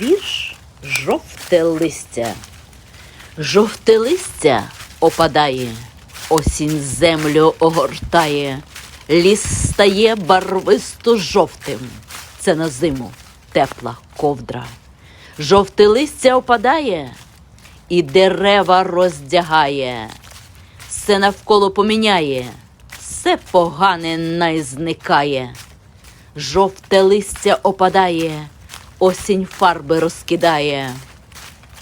Вірш жовте листя. Жовте листя опадає, осінь землю огортає, ліс стає барвисто жовтим. Це на зиму тепла ковдра. Жовте листя опадає і дерева роздягає, все навколо поміняє, все погане най зникає. Жовте листя опадає, осінь фарби розкидає,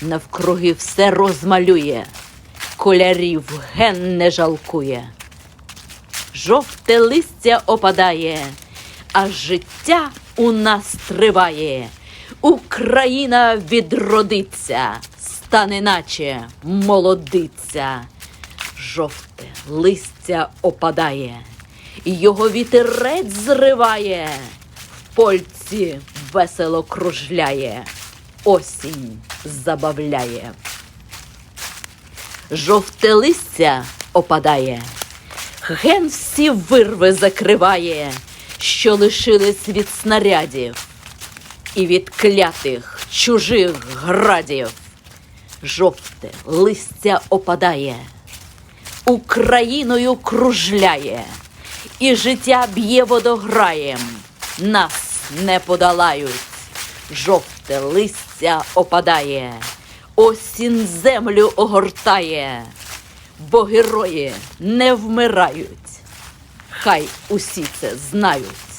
навкруги все розмалює, колярів ген не жалкує. Жовте листя опадає, а життя у нас триває. Україна відродиться, стане наче молодиця. Жовте листя опадає, його вітерець зриває, в польці весело кружляє, осінь забавляє. Жовте листя опадає, ген всі вирви закриває, що лишились від снарядів і від клятих чужих градів. Жовте листя опадає, Україною кружляє, і життя б'є водограєм, нас не подолають. Жовте листя опадає, осінь землю огортає, бо герої не вмирають. Хай усі це знають.